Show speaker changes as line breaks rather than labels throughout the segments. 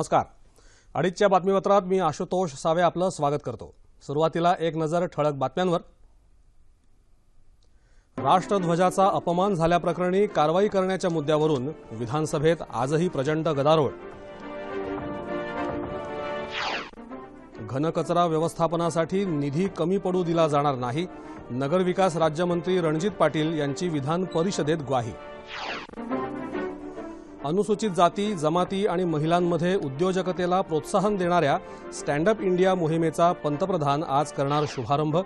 नमस्कार. अडीचच्या बातमीपत्रात मी आशुतोष सावे आपलं स्वागत करतो. सुरुवातीला एक नजर ठळक बातम्यांवर. राष्ट्रध्वजाचा अपमान झाल्याप्रकरणी कारवाई करण्याच्या मुद्द्यावरून विधानसभेत आजही प्रचंड गदारोळ. घनकचरा व्यवस्थापनासाठी निधी कमी पडू दिला जाणार नाही नगरविकास राज्यमंत्री रणजित पाटील यांची विधान परिषदेत ग्वाही. अनुसूचित जाती जमाती आणि महिलांमध्ये उद्योजकतेला प्रोत्साहन देणाऱ्या स्टँड अप इंडिया मोहिमेचा पंतप्रधान आज करणार शुभारंभ.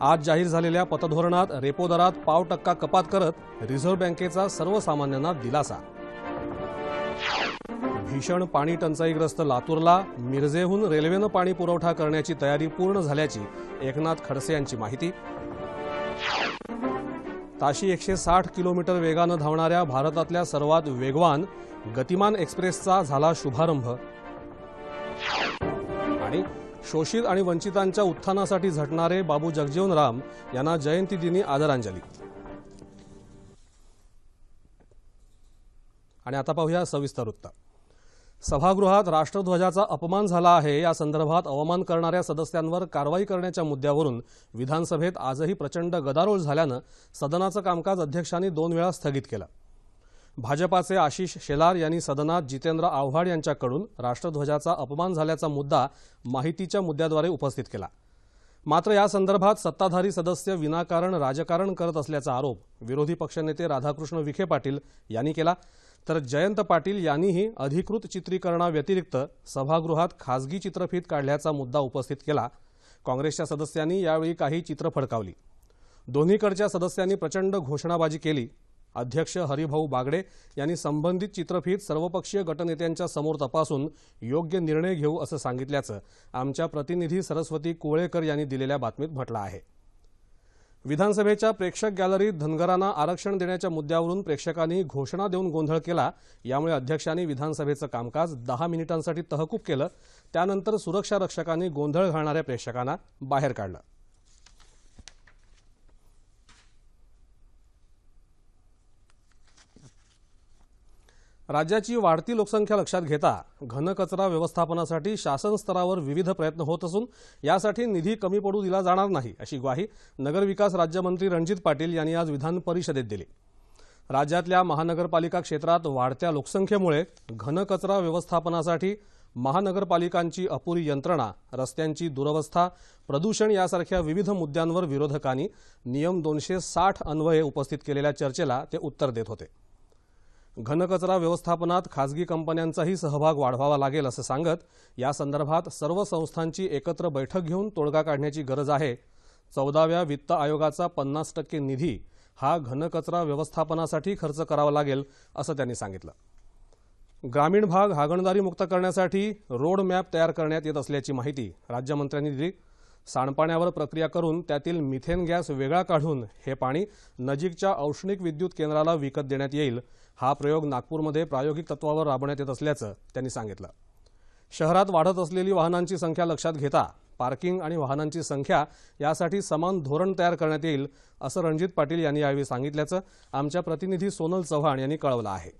आज जाहीर झालेल्या पतधोरणात रेपो दरात पाव टक्का कपात करत रिझर्व्ह बँकेचा सर्वसामान्यांना दिलासा. भीषण पाणी टंचाईग्रस्त लातूरला मिरजेहून रेल्वेनं पाणी पुरवठा करण्याची तयारी पूर्ण झाल्याची एकनाथ खडसे यांची माहिती. ताशी एकशे साठ किलोमीटर वेगानं धावणाऱ्या भारतातल्या सर्वात वेगवान गतिमान एक्सप्रेसचा झाला शुभारंभ. आणि शोषित आणि वंचितांच्या उत्थानासाठी झटणारे बाबू जगजीवनराम यांना जयंतीदिनी आदरांजली. आणि आता पाहूया सविस्तर वृत्त सभागृहात राष्ट्रध्वजाचा अपमान झाला आहे. या संदर्भात अवमान करणाऱ्या सदस्यांवर कारवाई करण्याच्या मुद्द्यावरून विधानसभेत आजही प्रचंड गदारोळ झाल्यानं सदनाचं कामकाज अध्यक्षांनी दोन वेळा स्थगित केलं. भाजपाचे आशिष शेलार यांनी सदनात जितेंद्र आव्हाड यांच्याकडून राष्ट्रध्वजाचा अपमान झाल्याचा मुद्दा माहितीच्या मुद्द्याद्वारे उपस्थित केला. मात्र या संदर्भात सत्ताधारी सदस्य विनाकारण राजकारण करत असल्याचा आरोप विरोधी पक्षनेते राधाकृष्ण विखे पाटील यांनी केला. तर जयंत पाटील यांनीही अधिकृत चित्रीकरणाव्यतिरिक्त सभागृहात खासगी चित्रफीत काढल्याचा मुद्दा उपस्थित केला. काँग्रेसच्या सदस्यांनी यावेळी काही चित्र फडकावली. दोन्हीकडच्या सदस्यांनी प्रचंड घोषणाबाजी केली. अध्यक्ष हरिभाऊ बागडे यांनी संबंधित चित्रफीत सर्वपक्षीय गटनेत्यांच्या समोर तपासून योग्य निर्णय घेऊ असं सांगितल्याचं आमच्या प्रतिनिधी सरस्वती कुवळेकर यांनी दिलेल्या बातमीत म्हटलं आहे. विधानसभेच्या प्रेक्षक गॅलरीत धनगरांना आरक्षण देण्याच्या मुद्द्यावरून प्रेक्षकांनी घोषणा देऊन गोंधळ केला. यामुळे अध्यक्षांनी विधानसभेचं कामकाज दहा मिनिटांसाठी तहकूब केलं. त्यानंतर सुरक्षा रक्षकांनी गोंधळ घालणाऱ्या प्रेक्षकांना बाहेर काढलं. राज्याची वाढती लोकसंख्या लक्षात घेता घनकचरा व्यवस्थापनासाठी शासन स्तरावर विविध प्रयत्न होत असून यासाठी निधी कमी पडू दिला जाणार नाही अशी ग्वाही नगरविकास राज्यमंत्री रणजित पाटील यांनी आज विधान परिषदेत दिली. राज्यातल्या महानगरपालिका क्षेत्रात वाढत्या लोकसंख्येमुळे घनकचरा व्यवस्थापनासाठी महानगरपालिकांची अपुरी यंत्रणा रस्त्यांची दुरवस्था प्रदूषण यासारख्या विविध मुद्द्यांवर विरोधकांनी नियम दोनशे साठ अन्वये उपस्थित केलेल्या चर्चेला ते उत्तर देत होते. घनकचरा व्यवस्थापनात खासगी कंपन्यांचाही सहभाग वाढवावा लागेल असं सांगत या संदर्भात सर्व संस्थांची एकत्र बैठक घेऊन तोडगा काढण्याची गरज आहे. चौदाव्या वित्त आयोगाचा पन्नास टक्के निधी हा घनकचरा व्यवस्थापनासाठी खर्च करावा लागेल असं त्यांनी सांगितलं. ग्रामीण भाग हागणदारी मुक्त करण्यासाठी रोड मॅप तयार करण्यात येत असल्याची माहिती राज्यमंत्र्यांनी दिली. सांडपाण्यावर प्रक्रिया करून त्यातील मिथेन गॅस वेगळा काढून हे पाणी नजीकच्या औष्णिक विद्युत केंद्राला विकत देण्यात येईल. हा प्रयोग नागपूरमध्ये प्रायोगिक तत्वावर राबवण्यात येत असल्याचं त्यांनी सांगितलं. शहरात वाढत असलेली वाहनांची संख्या लक्षात घेता पार्किंग आणि वाहनांची संख्या यासाठी समान धोरण तयार करण्यात येईल असं रणजित पाटील यांनी यावेळी सांगितल्याचं आमच्या प्रतिनिधी सोनल चव्हाण यांनी कळवलं आहे.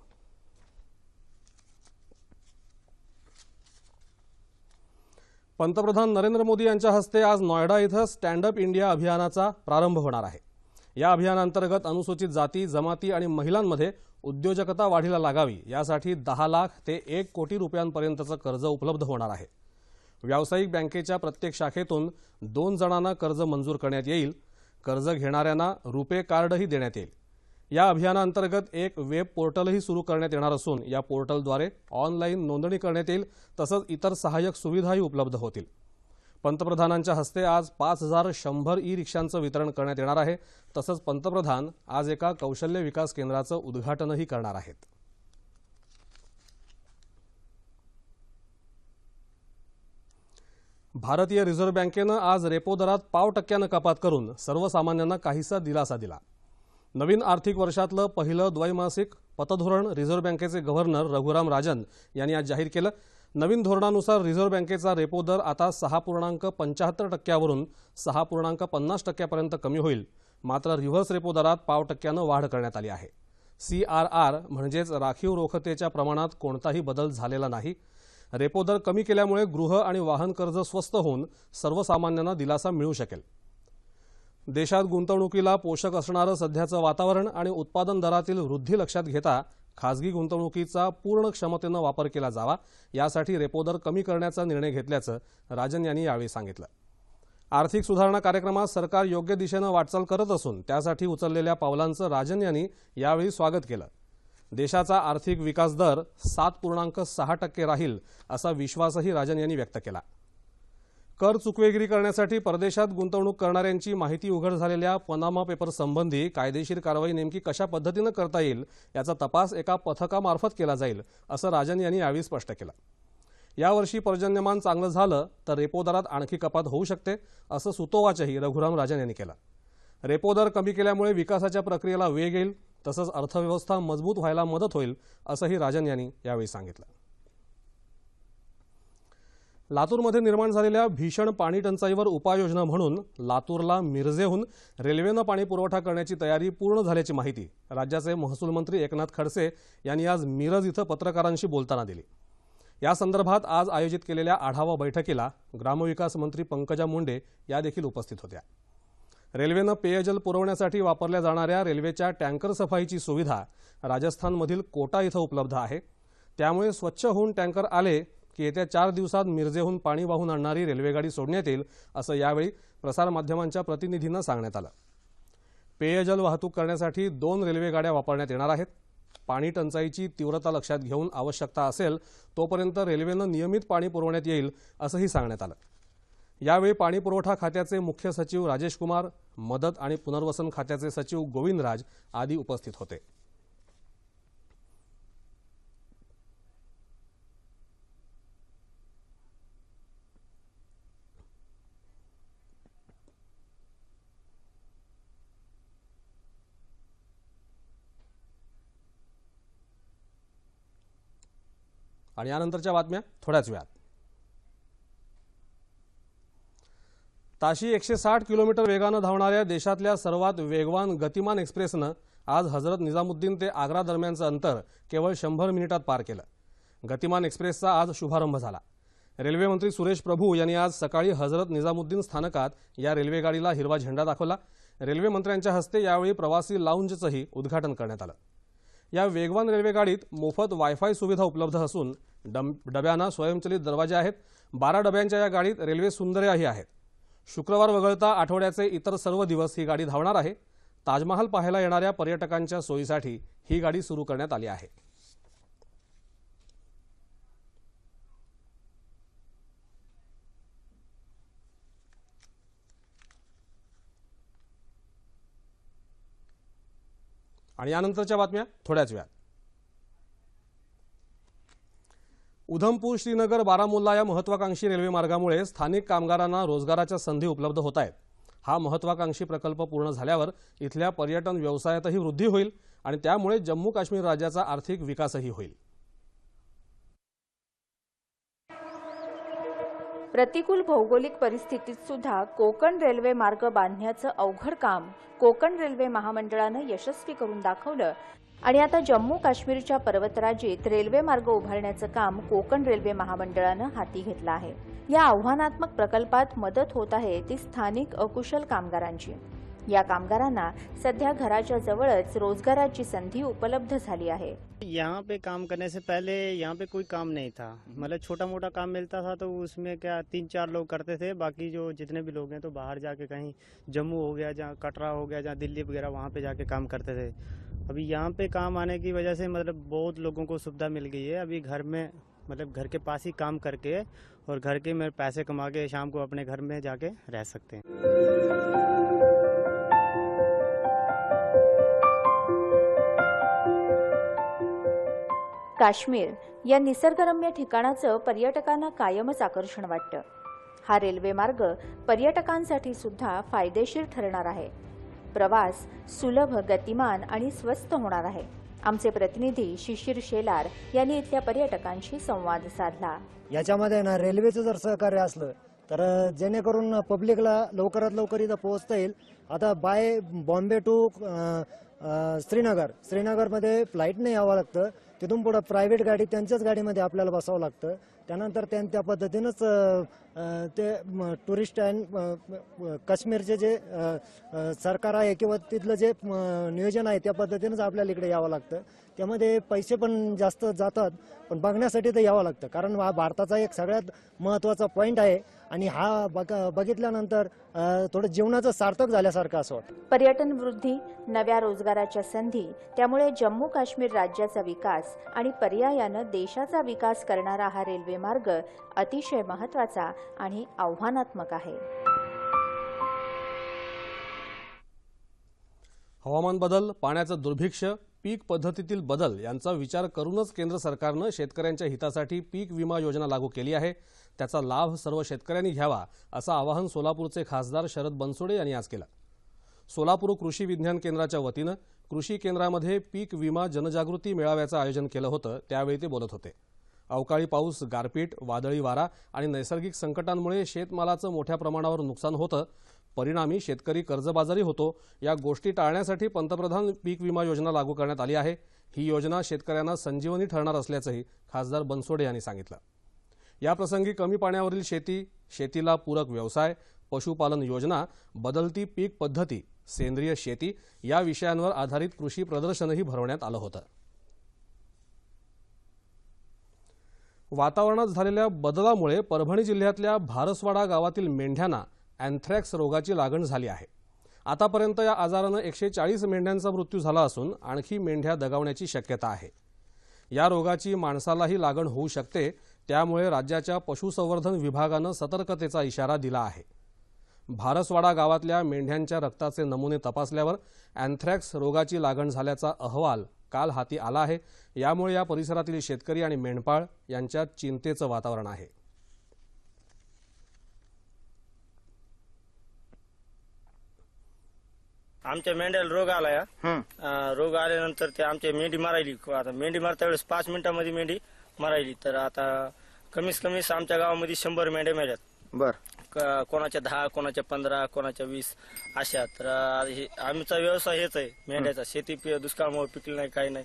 पंतप्रधान नरेंद्र मोदी यांच्या हस्ते आज नॉयडा इथं स्टँड अप इंडिया अभियानाचा प्रारंभ होणार आहे. या अभियानांतर्गत अनुसूचित जाती जमाती आणि महिलांमध्ये उद्योजकता वाढीला लागावी यासाठी दहा लाख ते एक कोटी रुपयांपर्यंतचं कर्ज उपलब्ध होणार आहे. व्यावसायिक बँकेच्या प्रत्येक शाखेतून दोन जणांना कर्ज मंजूर करण्यात येईल. कर्ज घेणाऱ्यांना रुपे कार्डही देण्यात येईल. या अभियानांतर्गत एक वेब पोर्टलही सुरू करण्यात येणार असून या पोर्टलद्वारे ऑनलाईन नोंदणी करण्यात येईल तसंच इतर सहाय्यक सुविधाही उपलब्ध होतील. पंतप्रधानांच्या हस्ते आज पाच हजार शंभर ई रिक्षांचं वितरण करण्यात येणार आहे. तसंच पंतप्रधान आज एका कौशल्य विकास केंद्राचं उद्घाटनही करणार आहेत. भारतीय रिझर्व्ह बँकेनं आज रेपो दरात पाव टक्क्यानं कपात करून सर्वसामान्यांना काहीसा दिलासा दिला. नवीन आर्थिक वर्षातलं पहिलं द्वैमासिक पतधोरण रिझर्व्ह बँकेचे गव्हर्नर रघुराम राजन यांनी आज जाहीर केलं. नवीन धोरणानुसार रिझर्व्ह बँकेचा रेपो दर आता सहा पूर्णांक पंच्याहत्तर टक्क्यावरून सहा पूर्णांक पन्नास टक्क्यापर्यंत कमी होईल. मात्र रिव्हर्स रेपो दरात पाव टक्क्यानं वाढ करण्यात आली आहे. सी आर आर म्हणजेच राखीव रोखतेच्या प्रमाणात कोणताही बदल झालेला नाही. रेपो दर कमी केल्यामुळे गृह आणि वाहन कर्ज स्वस्त होऊन सर्वसामान्यांना दिलासा मिळू शकेल. देशात गुंतवणुकीला पोषक असणारं सध्याचं वातावरण आणि उत्पादन दरातील वृद्धी लक्षात घेता खासगी गुंतवणुकीचा पूर्ण क्षमतेनं वापर केला जावा यासाठी रेपो दर कमी करण्याचा निर्णय घेतल्याचं राजन यांनी यावेळी सांगितलं. आर्थिक सुधारणा कार्यक्रमात सरकार योग्य दिशेनं वाटचाल करत असून त्यासाठी उचललेल्या पावलांचं राजन यांनी यावेळी स्वागत केलं. देशाचा आर्थिक विकास दर सात पूर्णांक सहा टक्के राहील असा विश्वासही राजन यांनी व्यक्त केला. कर चुकवेगिरी करण्यासाठी परदेशात गुंतवणूक करणाऱ्यांची माहिती उघड झालेल्या पनामा पेपर संबंधी कायदेशीर कारवाई नेमकी कशा पद्धतीनं करता येईल याचा तपास एका पथकामार्फत केला जाईल असं राजन यांनी यावेळी स्पष्ट केलं. यावर्षी पर्जन्यमान चांगलं झालं तर रेपो दरात आणखी कपात होऊ शकते असं सुतोवाचही रघुराम राजन यांनी केलं. रेपो दर कमी केल्यामुळे विकासाच्या प्रक्रियेला वेग येईल तसंच अर्थव्यवस्था मजबूत व्हायला मदत होईल असंही राजन यांनी यावेळी सांगितलं. लातूरमध्ये निर्माण झालेल्या भीषण पाणी टंचाईवर उपाययोजना म्हणून लातूरला मिरजेहून रेल्वेनं पाणी पुरवठा करण्याची तयारी पूर्ण झाल्याची माहिती राज्याचे महसूल मंत्री एकनाथ खडसे यांनी आज मिरज इथं पत्रकारांशी बोलताना दिली. या संदर्भात आज आयोजित केलेल्या आढावा बैठकीला ग्रामविकास मंत्री पंकजा मुंडे या देखील उपस्थित होत्या. रेल्वेनं पेयजल पुरवण्यासाठी वापरल्या जाणाऱ्या रेल्वेच्या टँकर सफाईची सुविधा राजस्थानमधील कोटा इथं उपलब्ध आहे. त्यामुळे स्वच्छ होऊन टँकर आले की येत्या चार दिवसात मिरजेहून पाणी वाहून आणणारी रेल्वेगाडी सोडण्यात येईल असं यावेळी प्रसारमाध्यमांच्या प्रतिनिधींना सांगण्यात आलं. पेयजल वाहतूक करण्यासाठी दोन रेल्वेगाड्या वापरण्यात येणार आहेत. पाणी टंचाईची तीव्रता लक्षात घेऊन आवश्यकता असेल तोपर्यंत रेल्वेनं नियमित पाणी पुरवण्यात येईल असंही सांगण्यात आलं. यावेळी पाणी पुरवठा खात्याचे मुख्य सचिव राजेश कुमार मदत आणि पुनर्वसन खात्याचे सचिव गोविंदराज आदी उपस्थित होते. आणि यानंतरच्या बातम्या थोड्याच वेळात. ताशी एकशे साठ किलोमीटर वेगानं धावणाऱ्या देशातल्या सर्वात वेगवान गतिमान एक्सप्रेसनं आज हजरत निजामुद्दीन ते आग्रा दरम्यानचं अंतर केवळ शंभर मिनिटात पार केलं. गतिमान एक्सप्रेसचा आज शुभारंभ झाला. रेल्वेमंत्री सुरेश प्रभू यांनी आज सकाळी हजरत निजामुद्दीन स्थानकात या रेल्वेगाडीला हिरवा झेंडा दाखवला. रेल्वेमंत्र्यांच्या हस्ते यावेळी प्रवासी लाऊंजचंही उद्घाटन करण्यात आलं. या वेगवान रेल्वेगाडीत मोफत वायफाय सुविधा उपलब्ध असून डम डब्यांना स्वयंचलित दरवाजे आहेत. बारा डब्यांच्या या गाडीत रेल्वे सुंदर्याही आहेत. शुक्रवार वगळता आठवड्याचे इतर सर्व दिवस ही गाडी धावणार आहे. ताजमहाल पाहायला येणाऱ्या पर्यटकांच्या सोयीसाठी ही गाडी सुरू करण्यात आली आहे. आणि यानंतरच्या बातम्या थोड्याच वेळात. उधमपूर श्रीनगर बारामुल्ला या महत्वाकांक्षी रेल्वे मार्गामुळे स्थानिक कामगारांना रोजगाराच्या संधी उपलब्ध होत आहेत. हा महत्वाकांक्षी प्रकल्प पूर्ण झाल्यावर इथल्या पर्यटन व्यवसायातही वृद्धी होईल आणि त्यामुळे जम्मू काश्मीर राज्याचा आर्थिक विकासही होईल.
प्रतिकूल भौगोलिक परिस्थितीत सुद्धा कोकण रेल्वे मार्ग बांधण्याचं अवघड काम कोकण रेल्वे महामंडळानं यशस्वी करून दाखवलं. आणि आता जम्मू काश्मीरच्या पर्वतराजीत रेल्वे मार्ग उभारण्याचं काम कोकण रेल्वे महामंडळानं हाती घेतलं आहे. या आव्हानात्मक प्रकल्पात मदत होत आहे ती स्थानिक अकुशल कामगारांची. या कामगारांना सध्या घराच्या जवळच रोजगाराची संधी उपलब्ध झाली आहे.
यहाँ पे काम करने से पहले यहाँ पे कोई काम नहीं था। मतलब छोटा मोटा काम मिलता था तो उसमें क्या तीन चार लोग करते थे। बाकी जो जितने भी लोग हैं तो बाहर जाके कहीं जम्मू हो गया, जहाँ कटरा हो गया, जहाँ दिल्ली वगैरह, वहाँ पे जाके काम करते थे। अभी यहाँ पे काम आने की वजह से मतलब बहुत लोगों को सुविधा मिल गई है। अभी घर में मतलब घर के पास ही काम करके और घर के मेरे पैसे कमा के शाम को अपने घर में जाके रह सकते हैं।
काश्मीर या निसर्गरम्य ठिकाणाचं पर्यटकांना कायमच आकर्षण वाटतं. हा रेल्वे मार्ग पर्यटकांसाठी सुद्धा फायदेशीर ठरणार आहे. प्रवास सुलभ गतिमान आणि स्वस्त होणार आहे. आमचे प्रतिनिधी शिशिर शेलार यांनी इथल्या पर्यटकांशी संवाद साधला.
याच्यामध्ये ना रेल्वेचं जर सहकार्य असलं तर जेणेकरून पब्लिकला लवकरात लवकर इथं पोहोचता येईल. आता बाय बॉम्बे टू श्रीनगर. श्रीनगरमध्ये फ्लाईटने यावं लागतं. तिथून पुढं प्रायव्हेट गाडी त्यांच्याच गाडीमध्ये आपल्याला बसावं लागतं. त्यानंतर त्यांनी त्या पद्धतीनंच ते टुरिस्ट अँड काश्मीरचे जे सरकार आहे किंवा तिथलं जे नियोजन आहे त्या पद्धतीनंच आपल्याला इकडे यावं लागतं. त्यामध्ये पैसे पण जास्त जातात पण बघण्यासाठी तर यावं लागतं. कारण हा भारताचा एक सगळ्यात महत्त्वाचा पॉईंट आहे आणि हा बघ बघितल्यानंतर थोडं जीवनाचं सार्थक झाल्यासारखं असं वाटतं.
पर्यटन वृद्धी नव्या रोजगाराच्या संधी त्यामुळे जम्मू काश्मीर राज्याचा विकास आणि पर्यायानं देशाचा विकास करणारा हा रेल्वे मार्ग अतिशय महत्त्वाचा आणि आव्हानात्मक आहे.
हवामान बदल पाण्याचं दुर्भिक्ष्य पीक पद्धतीतील बदल यांचा विचार करूनच केंद्र सरकारनं शेतकऱ्यांच्या हितासाठी पीक विमा योजना लागू केली आहे. त्याचा लाभ सर्व शेतकऱ्यांनी घ्यावा असं आवाहन सोलापूरचे खासदार शरद बनसोडे यांनी आज केलं. सोलापूर कृषी विज्ञान केंद्राच्या वतीनं कृषी केंद्रामध्ये पीक विमा जनजागृती मेळाव्याचं आयोजन केलं होतं त्यावेळी ते बोलत होते. अवकाळी पाऊस गारपीट वादळी वारा आणि नैसर्गिक संकटांमुळे शेतमालाचं मोठ्या प्रमाणावर नुकसान होतं परिणामी शेतकरी कर्जबाजारी होतो. या गोष्टी टाळण्यासाठी पंतप्रधान पीक विमा योजना लागू करण्यात आली आहे. ही योजना शेतकऱ्यांना संजीवनी ठरणार असल्याचंही खासदार बनसोडे यांनी सांगितलं. याप्रसंगी कमी पाण्यावरील शेती शेतीला पूरक व्यवसाय पशुपालन योजना बदलती पीक पद्धती सेंद्रिय शेती या विषयांवर आधारित कृषी प्रदर्शनही भरवण्यात आलं होतं. वातावरणात झालेल्या बदलामुळे परभणी जिल्ह्यातल्या भारसवाडा गावातील मेंढ्यांना अँथ्रॅक्स रोगाची लागण झाली आहे. आतापर्यंत या आजारानं एकशे चाळीस मेंढ्यांचा मृत्यू झाला असून आणखी मेंढ्या दगावण्याची शक्यता आहे. या रोगाची माणसालाही लागण होऊ शकते त्यामुळे राज्याच्या पशुसंवर्धन विभागानं सतर्कतेचा इशारा दिला आहे. भारसवाडा गावातल्या मेंढ्यांच्या रक्ताचे नमुने तपासल्यावर अँथ्रॅक्स रोगाची लागण झाल्याचा अहवाल काल हाती आला आहे. यामुळे या परिसरातील शेतकरी आणि मेंढपाळ यांच्यात चिंतेचं वातावरण आहे.
आमच्या मेंढ्याला रोग आला या. अं, रोग आल्यानंतर ते आमच्या मेंढी मारायली. आता मेंढी मारता वेळेस पाच मिनिटांमध्ये मेंढी मारायली. तर आता कमीत कमी आमच्या गावामध्ये शंभर मेंढ्या मेल्यात.
बर.
क- कोणाच्या दहा कोणाच्या पंधरा कोणाच्या वीस अशा. तर अं, हे- आमचा व्यवसाय हेच आहे. मेंढ्याचा शेती पि- दुष्काळामुळे पिकली नाही काही नाही.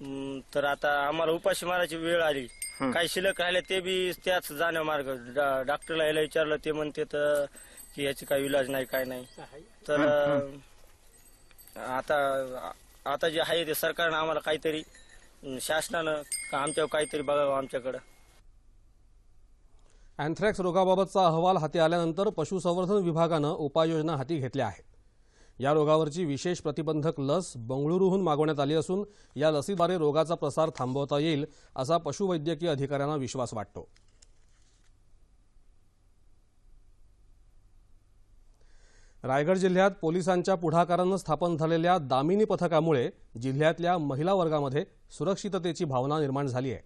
हम्म, तर आता आम्हाला उपाशी मारायची वेळ आली. काही शिल्लक राहिले ते बी त्याच जाण्या मार्ग डा- डॉक्टरला यायला विचारलं ते म्हणते तर की याची काही इलाज नाही काय नाही. तर आता आता जे आहे ते सरकारनं आम्हाला काहीतरी शासनानं का आमच्यावर काहीतरी बघावं आमच्याकडं.
अँथ्रॅक्स रोगाबाबतचा अहवाल हाती आल्यानंतर पशुसंवर्धन विभागानं उपाययोजना हाती घेतल्या आहेत. या रोगावरची विशेष प्रतिबंधक लस बंगळुरूहून मागवण्यात आली असून या लसीद्वारे रोगाचा प्रसार थांबवता येईल असा पशुवैद्यकीय अधिकाऱ्यांना विश्वास वाटतो. रायगड जिल्ह्यात पोलिसांच्या पुढाकारानं स्थापन झालेल्या दामिनी पथकामुळे जिल्ह्यातल्या महिला वर्गामध्ये सुरक्षिततेची भावना निर्माण झाली आहे.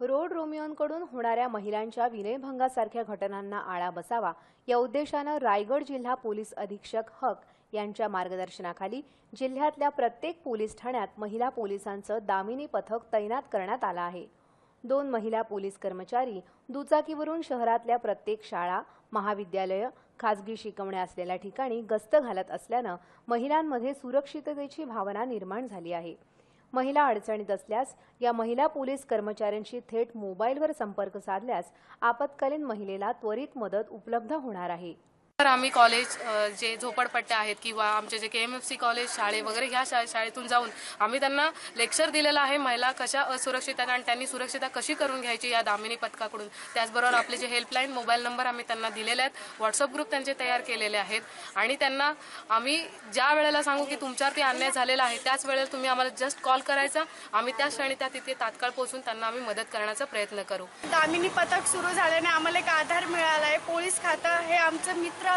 रोड रोमिओंकडून होणाऱ्या महिलांच्या विनयभंगासारख्या घटनांना आळा बसावा या उद्देशानं रायगड जिल्हा पोलीस अधीक्षक हक यांच्या मार्गदर्शनाखाली जिल्ह्यातल्या प्रत्येक पोलीस ठाण्यात महिला पोलिसांचं दामिनी पथक तैनात करण्यात आलं आहे. दोन महिला पोलीस कर्मचारी दुचाकीवरून शहरातल्या प्रत्येक शाळा महाविद्यालयं खासगी शिकवण्या असलेल्या ठिकाणी गस्त घालत असल्यानं महिलांमध्ये सुरक्षिततेची भावना निर्माण झाली आहे. महिला अडचणीत असल्यास या महिला पोलीस कर्मचाऱ्यांशी थेट मोबाईलवर संपर्क साधल्यास आपत्कालीन महिलेला त्वरित मदत उपलब्ध होणार आहे.
तर आम्ही कॉलेज जे झोपडपट्ट्या आहेत किंवा आमचे जे K M F C college शाळे वगैरे ह्या शा शाळेतून जाऊन आम्ही त्यांना लेक्चर दिलेलं आहे महिला कशा असुरक्षित आहेत आणि त्यांनी सुरक्षितता कशी करून घ्यायची या दामिनी पथकाकडून. त्याचबरोबर आपले जे हेल्पलाईन मोबाईल नंबर आम्ही त्यांना दिलेले आहेत. व्हॉट्सअप ग्रुप त्यांचे तयार केलेले आहेत. आणि त्यांना आम्ही ज्या वेळेला सांगू की तुमच्यावरती अन्याय झालेला आहे त्याच वेळेला तुम्ही आम्हाला जस्ट कॉल करायचा. आम्ही त्या क्षणी त्या तिथे तात्काळ पोहोचून त्यांना आम्ही मदत करण्याचा प्रयत्न करू.
दामिनी पथक सुरू झाल्याने आम्हाला एक आधार मिळाला आहे. पोलीस खातं हे आमचं मित्र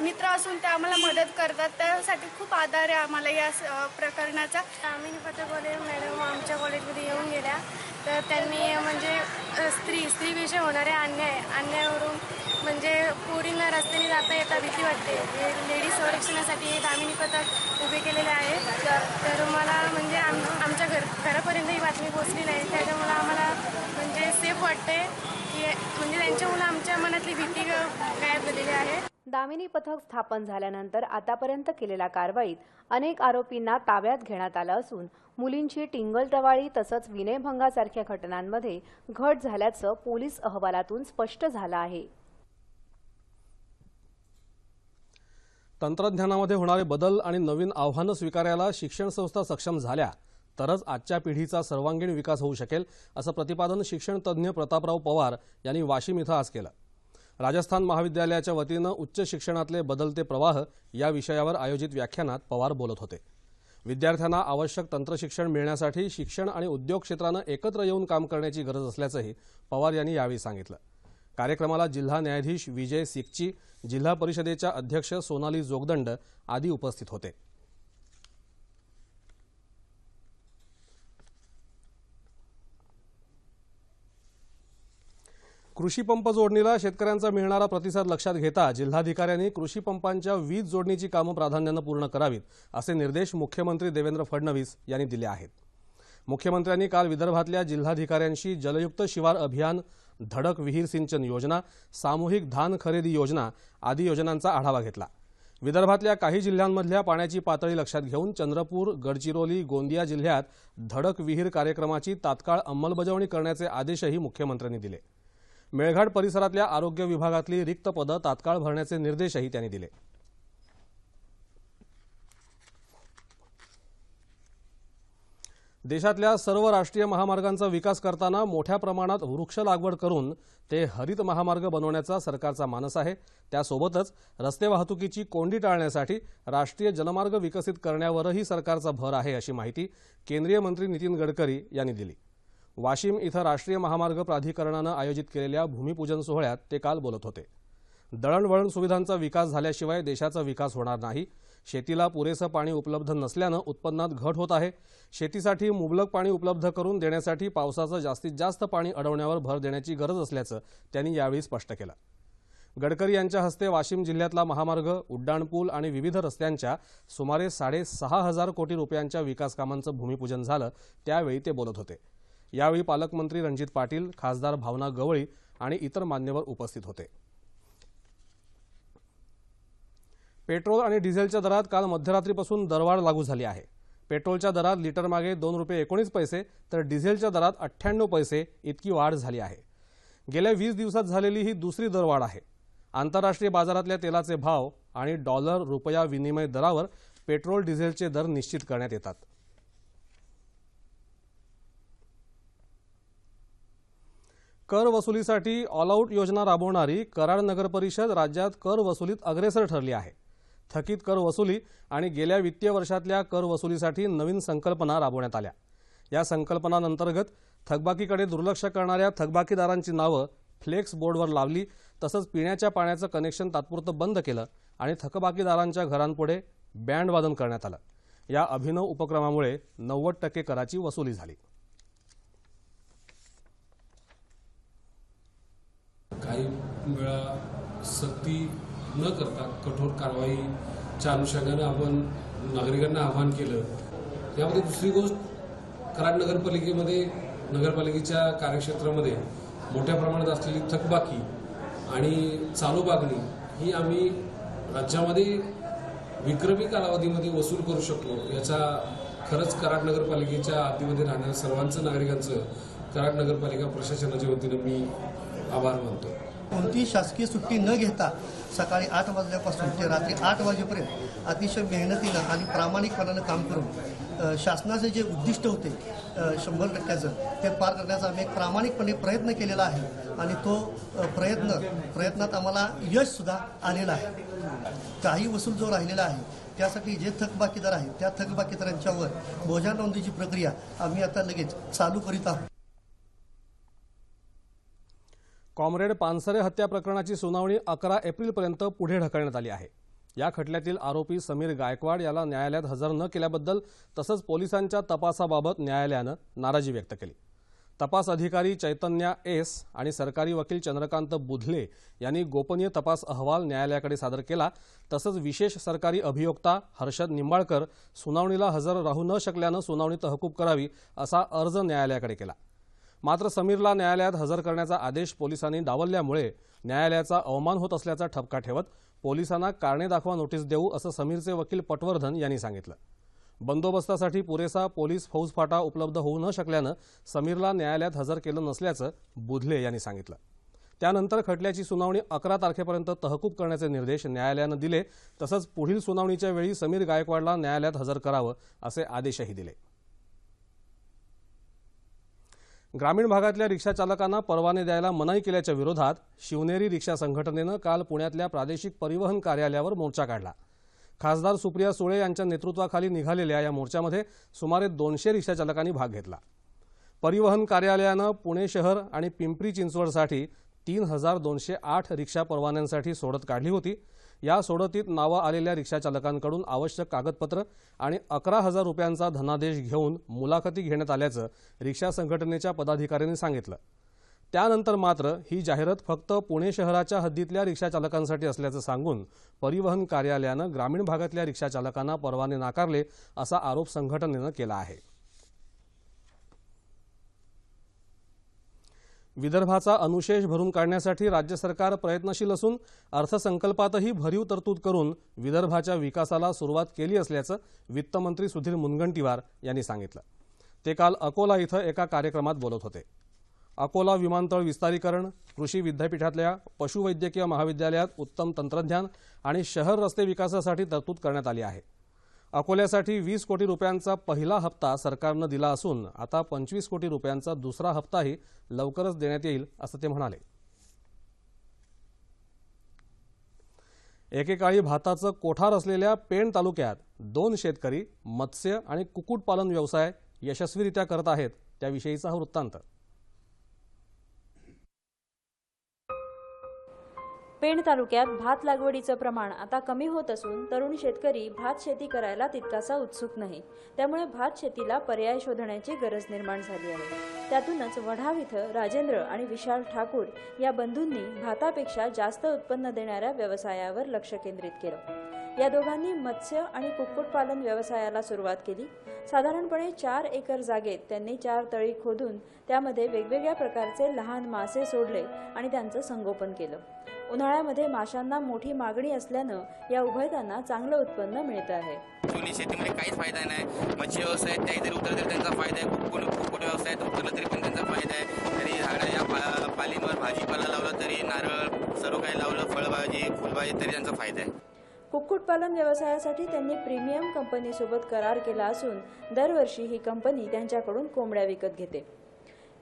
मित्र असून ते आम्हाला मदत करतात. त्यासाठी खूप आधार आहे आम्हाला या स- प्रकरणाचा.
दामिनी पथकवाले मॅडम आमच्या कॉलेजमध्ये येऊन गेल्या. तर त्यांनी म्हणजे स्त्री स्त्रीविषयी होणारे अन्याय अन्यायावरून म्हणजे पोरींना रस्त्याने जाता येता भीती वाटते. हे लेडीज संरक्षणासाठी हे दामिनी पथक उभे केलेले आहे. तर मला म्हणजे आम आमच्या घर घरापर्यंत ही बातमी पोचली नाही. त्याच्यामुळे आम्हाला म्हणजे सेफ वाटते की म्हणजे त्यांच्यामुळं आमच्या मनातली भीती गायब झालेली आहे.
दामिनी पथक स्थापन झाल्यानंतर आतापर्यंत केलेल्या कारवाईत अनेक आरोपींना ताब्यात घेण्यात आलं असून मुलींची टिंगलटवाळी तसंच विनयभंगासारख्या घटनांमध्ये घट झाल्याचं पोलीस अहवालातून स्पष्ट झालं आहे.
तंत्रज्ञानामध्ये होणारे बदल आणि नवीन आव्हानं स्वीकारायला शिक्षण संस्था सक्षम झाल्या तरच आजच्या पिढीचा सर्वांगीण विकास होऊ शकेल असं प्रतिपादन शिक्षण तज्ज्ञ प्रतापराव पवार यांनी वाशिम इथं आज केलं. राजस्थान महाविद्यालयाच्या वतीनं उच्च शिक्षणातले बदलते प्रवाह या विषयावर आयोजित व्याख्यानात पवार बोलत होते. विद्यार्थ्यांना आवश्यक तंत्रशिक्षण मिळण्यासाठी शिक्षण आणि उद्योग क्षेत्रानं एकत्र येऊन काम करण्याची गरज असल्याचंही पवार यांनी यावेळी सांगितलं. कार्यक्रमाला जिल्हा न्यायाधीश विजय सिकची जिल्हा परिषदेच्या अध्यक्ष सोनाली जोगदंड आदी उपस्थित होते. कृषी पंप जोडणीला शेतकऱ्यांचा मिळणारा प्रतिसाद लक्षात घेता जिल्हाधिकाऱ्यांनी कृषी पंपांच्या वीज जोडणीची कामं प्राधान्यानं पूर्ण करावीत असे निर्देश मुख्यमंत्री देवेंद्र फडणवीस यांनी दिले आहेत. मुख्यमंत्र्यांनी काल विदर्भातल्या जिल्हाधिकाऱ्यांशी जलयुक्त शिवार अभियान धडक विहीर सिंचन योजना सामूहिक धान खरेदी योजना आदी योजनांचा आढावा घेतला. विदर्भातल्या काही जिल्ह्यांमधल्या पाण्याची पातळी लक्षात घेऊन चंद्रपूर गडचिरोली गोंदिया जिल्ह्यात धडक विहीर कार्यक्रमाची तात्काळ अंमलबजावणी करण्याचे आदेशही मुख्यमंत्र्यांनी दिले. मेळघाट परिसरातल्या आरोग्य विभागातली रिक्त पदं तात्काळ भरण्याचे निर्देशही त्यांनी दिले. देशातल्या सर्व राष्ट्रीय महामार्गांचा विकास करताना मोठ्या प्रमाणात वृक्ष लागवड करून ते हरित महामार्ग बनवण्याचा सरकारचा मानस आहे. त्यासोबतच रस्ते वाहतुकीची कोंडी टाळण्यासाठी राष्ट्रीय जलमार्ग विकसित करण्यावरही सरकारचा भर आहे अशी माहिती केंद्रीय मंत्री नितीन गडकरी यांनी दिली. वाशिम इथं राष्ट्रीय महामार्ग प्राधिकरणानं आयोजित केलेल्या भूमिपूजन सोहळ्यात ते काल बोलत होते. दळणवळण सुविधांचा विकास झाल्याशिवाय देशाचा विकास होणार नाही. शेतीला पुरेसं पाणी उपलब्ध नसल्यानं उत्पन्नात घट होत आहे. शेतीसाठी मुबलक पाणी उपलब्ध करून देण्यासाठी पावसाचं जास्तीत जास्त पाणी अडवण्यावर भर देण्याची गरज असल्याचं त्यांनी यावेळी स्पष्ट केलं. गडकरी यांच्या हस्ते वाशिम जिल्ह्यातला महामार्ग उड्डाणपूल आणि विविध रस्त्यांच्या सुमारे साडेसहा हजार कोटी रुपयांच्या विकास कामांचं भूमिपूजन झालं त्यावेळी ते बोलत होते. यावेळी पालकमंत्री रणजित पाटील खासदार भावना गवळी आणि इतर मान्यवर उपस्थित होते. पेट्रोल आणि डिझेलच्या दरात काल मध्यरात्रीपासून दरवाढ लागू झाली आहे. पेट्रोलच्या दरात लिटरमागे दोन रुपये एकोणीस पैसे तर डिझेलच्या दरात अठ्ठ्याण्णव पैसे इतकी वाढ झाली आहे. गेल्या वीस दिवसात झालेली ही दुसरी दरवाढ आहे. आंतरराष्ट्रीय बाजारातल्या तेलाचे भाव आणि डॉलर रुपया विनिमय दरावर पेट्रोल डिझेलचे दर निश्चित करण्यात येतात. कर वसुलीसाठी ऑल आऊट योजना राबवणारी कराड नगर परिषद राज्यात कर वसुलीत अग्रेसर ठरली आहे. थकीत कर वसुली आणि गेल्या वित्तीय वर्षातल्या कर वसुलीसाठी नवीन संकल्पना राबवण्यात आल्या. या संकल्पनांतर्गत थकबाकीकडे दुर्लक्ष करणाऱ्या थकबाकीदारांची नावं फ्लेक्स बोर्डवर लावली तसंच पिण्याच्या पाण्याचं कनेक्शन तात्पुरतं बंद केलं आणि थकबाकीदारांच्या घरांपुढे बँड वादन करण्यात आलं. या अभिनव उपक्रमामुळे नव्वद टक्के कराची वसुली झाली.
काही वेळा सक्ती न करता कठोर कारवाईच्या अनुषंगानं आपण नागरिकांना आवाहन केलं. यामध्ये दुसरी गोष्ट कराड नगरपालिकेमध्ये नगरपालिकेच्या कार्यक्षेत्रामध्ये मोठ्या प्रमाणात असलेली थकबाकी आणि चालू मागणी ही आम्ही राज्यामध्ये विक्रमी कालावधीमध्ये वसूल करू शकलो. याचा खरंच कराड नगरपालिकेच्या हद्दीमध्ये राहणाऱ्या सर्वांचं नागरिकांचं कराड नगरपालिका प्रशासनाच्या वतीनं मी आभार मानतो.
कोणतीही शासकीय सुट्टी न घेता सकाळी आठ वाजल्यापासून ते रात्री आठ वाजेपर्यंत अतिशय मेहनतीनं आणि प्रामाणिकपणानं काम करून शासनाचे जे उद्दिष्ट होते शंभर टक्क्याचं ते पार करण्याचा आम्ही एक प्रामाणिकपणे प्रयत्न केलेला आहे. आणि तो प्रयत्न प्रयत्नात आम्हाला यशसुद्धा आलेलं आहे. काही वसूल जो राहिलेला आहे त्यासाठी जे थकबाकीदार आहेत त्या थकबाकीदारांच्यावर बोजा नोंदीची प्रक्रिया आम्ही आता लगेच चालू करीत आहोत.
कॉम्रेड पानसरे हत्या प्रकरणाची सुनावणी अकरा एप्रिलपर्यंत पुढे ढकलण्यात आली आहे. या खटल्यातील आरोपी समीर गायकवाड याला न्यायालयात हजर न केल्याबद्दल तसंच पोलिसांच्या तपासाबाबत न्यायालयानं नाराजी व्यक्त केली. तपास अधिकारी चैतन्या एस आणि सरकारी वकील चंद्रकांत बुधले यांनी गोपनीय तपास अहवाल न्यायालयाकडे सादर केला. तसंच विशेष सरकारी अभियोक्ता हर्षद निंबाळकर सुनावणीला हजर राहू न शकल्यानं सुनावणी तहकूब करावी असा अर्ज न्यायालयाकडे केला. मात्र समीरला न्यायालयात हजर करण्याचा आदेश पोलिसांनी डावलल्यामुळे न्यायालयाचा अवमान होत असल्याचा ठपका ठेवत पोलिसांना कारणे दाखवा नोटीस देऊ असं समीरचे वकील पटवर्धन यांनी सांगितलं. बंदोबस्तासाठी पुरेसा पोलीस फौजफाटा उपलब्ध होऊ न शकल्यानं समीरला न्यायालयात हजर केलं नसल्याचं बुधले यांनी सांगितलं. त्यानंतर खटल्याची सुनावणी अकरा तारखेपर्यंत तहकूब करण्याचे निर्देश न्यायालयानं दिले तसंच पुढील सुनावणीच्या वेळी समीर गायकवाडला न्यायालयात हजर करावं असे आदेशही दिले. ग्रामीण भागातल्या रिक्षा चालकांना परवाने द्यायला मनाई केल्याच्या विरोधात शिवनेरी रिक्षा संघटनेनं काल पुण्यातल्या प्रादेशिक परिवहन कार्यालयावर मोर्चा काढला. खासदार सुप्रिया सुळे यांच्या नेतृत्वाखाली निघालेल्या या मोर्चामध्ये सुमारे दोनशे रिक्षा चालकांनी भाग घेतला. परिवहन कार्यालयानं पुणे शहर आणि पिंपरी चिंचवडसाठी तीन हजार दोनशे आठ रिक्षा परवान्यांसाठी सोडत काढली होती. या सोडतीत नावं आलेल्या रिक्षाचालकांकडून आवश्यक कागदपत्र आणि अकरा हजार रुपयांचा धनादेश घेऊन मुलाखती घेण्यात आल्याचं रिक्षा संघटनेच्या पदाधिकाऱ्यांनी सांगितलं. त्यानंतर मात्र ही जाहिरात फक्त पुणे शहराच्या हद्दीतल्या रिक्षाचालकांसाठी असल्याचं सांगून परिवहन कार्यालयानं ग्रामीण भागातल्या रिक्षाचालकांना परवाने नाकारले असा आरोप संघटनेनं केला आहे. विदर्भाचा अनुशेष भरून काढण्यासाठी राज्य सरकार प्रयत्नशील असून अर्थसंकल्पातही भरीव तरतूद करून विदर्भाच्या विकासाला सुरुवात केली असल्याचं वित्तमंत्री सुधीर मुनगंटीवार यांनी सांगितलं. ते काल अकोला इथं एका कार्यक्रमात बोलत होते. अकोला विमानतळ विस्तारीकरण कृषी विद्यापीठातल्या पशुवैद्यकीय महाविद्यालयात उत्तम तंत्रज्ञान आणि शहर रस्ते विकासासाठी तरतूद करण्यात आली आहे. अकोल्यासाठी वीस कोटी रुपयांचा पहिला हप्ता सरकारनं दिला असून आता पंचवीस कोटी रुपयांचा दुसरा हप्ताही लवकरच देण्यात येईल असं ते म्हणाले. एकेकाळी भाताचं कोठार असलेल्या पेण तालुक्यात दोन शेतकरी मत्स्य आणि कुक्कुटपालन व्यवसाय यशस्वीरित्या करत आहेत त्याविषयीचा हा वृत्तांत.
पेण तालुक्यात भात लागवडीचं प्रमाण आता कमी होत असून तरुण शेतकरी भात शेती करायला तितकासा उत्सुक नाही. त्यामुळे भात शेतीला पर्याय शोधण्याची गरज निर्माण झाली आहे. त्यातूनच वढाव इथं राजेंद्र आणि विशाल ठाकूर या बंधूंनी भातापेक्षा जास्त उत्पन्न देणाऱ्या व्यवसायावर लक्ष केंद्रित केलं. या दोघांनी मत्स्य आणि कुक्कुटपालन व्यवसायाला सुरुवात केली. साधारणपणे चार एकर जागेत त्यांनी चार तळी खोदून त्यामध्ये वेगवेगळ्या प्रकारचे लहान मासे सोडले आणि त्यांचं संगोपन केलं. उन्हाळ्यामध्ये माशांना मोठी मागणी असल्यानं या उभयतांना चांगलं उत्पन्न मिळतं आहे.
जुनी शेतीमध्ये काहीच फायदा नाही. मच्छी व्यवसाय त्याही जरी उतरला तरी त्यांचा फायदा आहे. कुक्कुट कुक्कुट व्यवसायात उतरला तरी पण त्यांचा फायदा आहे. तरी झाडं या पा पालींवर भाजीपाला लावला तरी नारळ सर्व काही लावलं फळभाजी फुलभाजी तरी त्यांचा फायदा आहे.
कुक्कुटपालन व्यवसायासाठी त्यांनी प्रीमियम कंपनीसोबत करार केला असून दरवर्षी ही कंपनी त्यांच्याकडून कोंबड्या विकत घेते.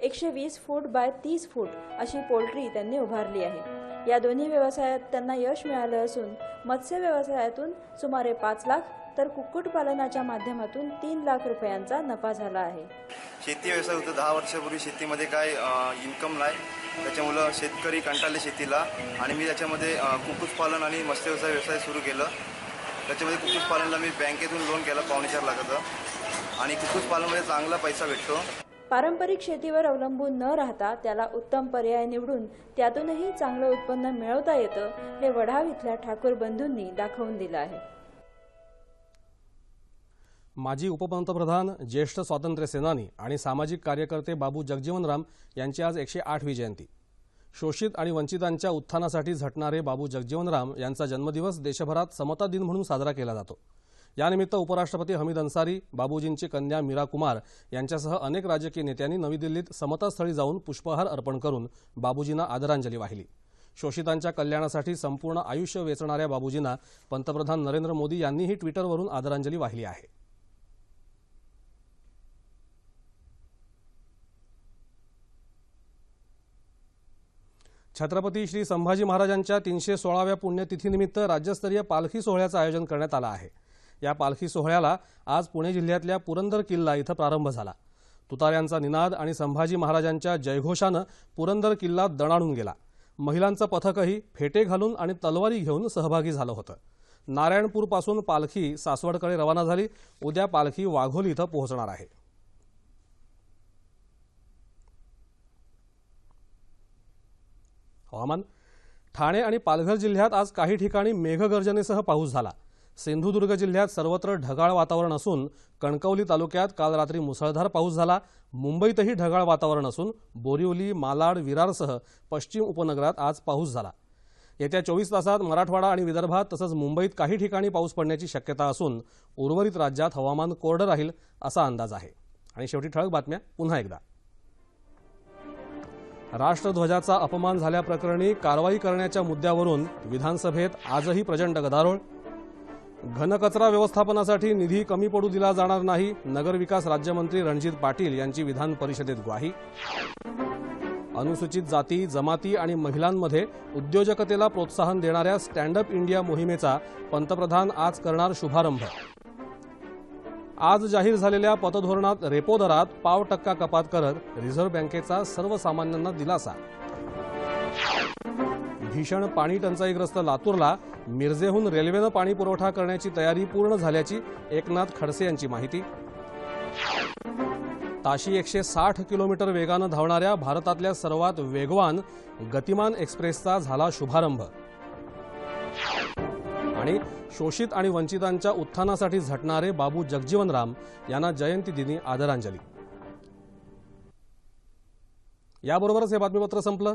एकशे वीस फूट बाय तीस फूट अशी पोल्ट्री त्यांनी उभारली आहे. या दोन्ही व्यवसायात त्यांना यश मिळालं असून मत्स्य व्यवसायातून सुमारे पाच लाख तर कुक्कुटपालनाच्या माध्यमातून तीन लाख रुपयांचा नफा झाला आहे.
शेती व्यवसाय होतं. दहा वर्षापूर्वी शेतीमध्ये काय इन्कम नाही. त्याच्यामुळं शेतकरी कंटाळले शेतीला आणि मी त्याच्यामध्ये कुक्कुटपालन आणि मत्स्य व्यवसाय व्यवसाय सुरू केलं. त्याच्यामध्ये कुक्कुटपालनला मी बँकेतून लोन केलं पावणे चार लाखाचं. आणि कुक्कुटपालनमध्ये चांगला पैसा भेटतो.
पारंपरिक शेतीवर अवलंबून न राहता त्याला उत्तम पर्याय निवडून त्यातूनही चांगलं उत्पन्न मिळवता येतं हे वढाव इथल्या ठाकूर बंधूंनी दाखवून दिलं आहे.
माजी उपपंतप्रधान ज्येष्ठ स्वातंत्र्य सेनानी आणि सामाजिक कार्यकर्ते बाबू जगजीवनराम यांची आज एकशे आठवी जयंती. शोषित आणि वंचितांच्या उत्थानासाठी झटणारे बाबू जगजीवनराम यांचा जन्मदिवस देशभरात समता दिन म्हणून साजरा केला जातो. यानिमित्त उपराष्ट्रपती हमीद अन्सारी बाबूजींची कन्या मीरा कुमार यांच्यासह अनेक राजकीय नेत्यांनी नवी दिल्लीत समतास्थळी जाऊन पुष्पहार अर्पण करून बाबूजींना आदरांजली वाहिली. शोषितांच्या कल्याणासाठी संपूर्ण आयुष्य वेचणाऱ्या बाबूजींना पंतप्रधान नरेंद्र मोदी यांनीही ट्विटरवरून आदरांजली वाहिली आहे. छत्रपती श्री संभाजी महाराजांच्या तीनशे सोळाव्या पुण्यतिथीनिमित्त राज्यस्तरीय पालखी सोहळ्याचं आयोजन करण्यात आलं आहे. या पालखी सोहळ्याला आज पुणे जिल्ह्यातल्या पुरंदर किल्ला इथं प्रारंभ झाला. तुतार्यांचा निनाद आणि संभाजी महाराजांच्या जयघोषानं पुरंदर किल्ला दणाणून गेला. महिलांचं पथकही फेटे घालून आणि तलवारी घेऊन सहभागी झालं होतं. नारायणपूरपासून पालखी सासवडकडे रवाना झाली. उद्या पालखी वाघोली इथं पोहोचणार आहे. हवामान. ठाणे आणि पालघर जिल्ह्यात आज काही ठिकाणी मेघगर्जनेसह पाऊस झाला. सिंधुदुर्ग जिल्ह्यात सर्वत्र ढगाळ वातावरण असून कणकवली तालुक्यात काल रात्री मुसळधार पाऊस झाला. मुंबईतही ढगाळ वातावरण असून बोरिवली मालाड विरारसह पश्चिम उपनगरात आज पाऊस झाला. येत्या चोवीस तासात मराठवाडा आणि विदर्भात तसंच मुंबईत काही ठिकाणी पाऊस पडण्याची शक्यता असून उर्वरित राज्यात हवामान कोरडं राहील असा अंदाज आहे. आणि शेवटी ठळक बातम्या पुन्हा एकदा. राष्ट्रध्वजाचा अपमान झाल्याप्रकरणी कारवाई करण्याच्या मुद्द्यावरून विधानसभेत आजही प्रचंड गदारोळ घनकचरा व्यवस्थापनासाठी निधी कमी पडू दिला जाणार नाही नगरविकास राज्यमंत्री रणजित पाटील यांची विधान परिषदेत ग्वाही. अनुसूचित जाती जमाती आणि महिलांमध्ये उद्योजकतेला प्रोत्साहन देणाऱ्या स्टँड अप इंडिया मोहिमेचा पंतप्रधान आज करणार शुभारंभ. आज जाहीर झालेल्या पतधोरणात रेपो दरात पाव टक्का कपात करत रिझर्व्ह बँकेचा सर्वसामान्यांना दिलासा. भीषण पाणी टंचाईग्रस्त लातूरला मिरजेहून रेल्वेनं पाणी पुरवठा करण्याची तयारी पूर्ण झाल्याची एकनाथ खडसे यांची माहिती. ताशी एकशे साठ किलोमीटर वेगानं धावणाऱ्या भारतातल्या सर्वात वेगवान गतिमान एक्सप्रेसचा झाला शुभारंभ. आणि शोषित आणि वंचितांच्या उत्थानासाठी झटणारे बाबू जगजीवनराम यांना जयंती दिनी आदरांजली. याबरोबरच हे बातमीपत्र संपलं.